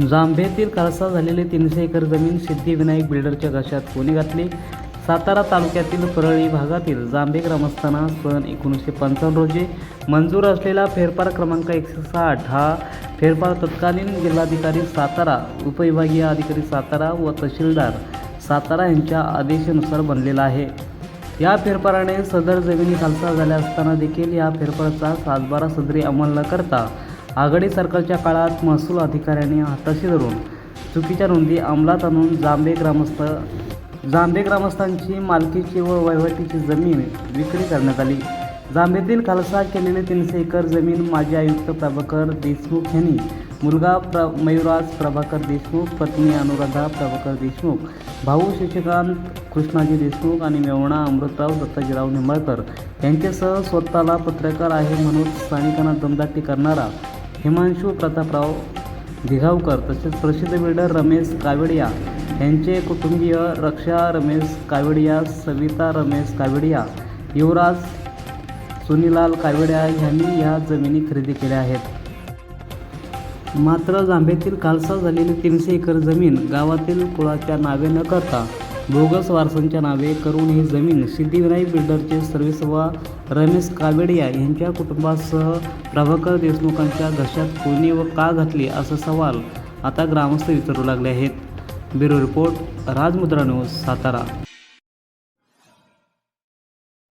जांभेतील खालसा झालेली तीनशे एकर जमीन सिद्धिविनायक बिल्डरच्या घशात कोणी घातली? सातारा तालुक्यातील परळी भागातील जांभे ग्रामस्थांना सन एकोणीसशे पंचावन्न रोजी मंजूर असलेला फेरफार क्रमांक एकशे साठ हा फेरफार तत्कालीन जिल्हाधिकारी सातारा उपविभागीय अधिकारी सातारा व तहसीलदार सातारा यांच्या आदेशानुसार बनलेला आहे. या फेरफाराने सदर जमिनी खालसा झाल्या असताना देखील या फेरफाराचा सातबारा सदरी अंमल न करता आघाडी सरकारच्या काळात महसूल अधिकाऱ्यांनी हाताशी धरून चुकीच्या नोंदी अंमलात आणून जांभे ग्रामस्थ जांभे ग्रामस्थांची मालकीची व वहिवटीची जमीन विक्री करण्यात आली. जांभेतील खालसा केलेले तीनशे एकर जमीन माजी आयुक्त प्रभाकर देशमुख यांनी मुलगा प्र मयुराज प्रभाकर देशमुख पत्नी अनुराधा प्रभाकर देशमुख भाऊ शशिकांत कृष्णाजी देशमुख आणि मेवणा अमृतराव दत्ताजीराव निंबाळकर यांच्यासह स्वतःला पत्रकार आहे म्हणून स्थानिकांना दमदाटी करणारा हिमांशू प्रतापराव दिघावकर तसेच प्रसिद्ध बिल्डर रमेश कावेडिया यांचे कुटुंबीय रक्षा रमेश कावेडिया सविता रमेश कावेडिया युवराज सुनीलाल कावडिया यांनी या जमिनी खरेदी केल्या आहेत. मात्र जांभेतील खालसा झालेली तीनशे एकर जमीन गावातील कुळाच्या नावे न करता बोगस वारसांच्या नावे करून ही जमीन सिद्धिविनायक बिल्डरचे सर्व्हिसवा रमेश कावेडिया यांच्या कुटुंबासह प्रभाकर देशमुखांच्या घशात कोणी व का घातली असा सवाल आता ग्रामस्थ विचारू लागले आहेत. Bureau report Rajmudra news Satara.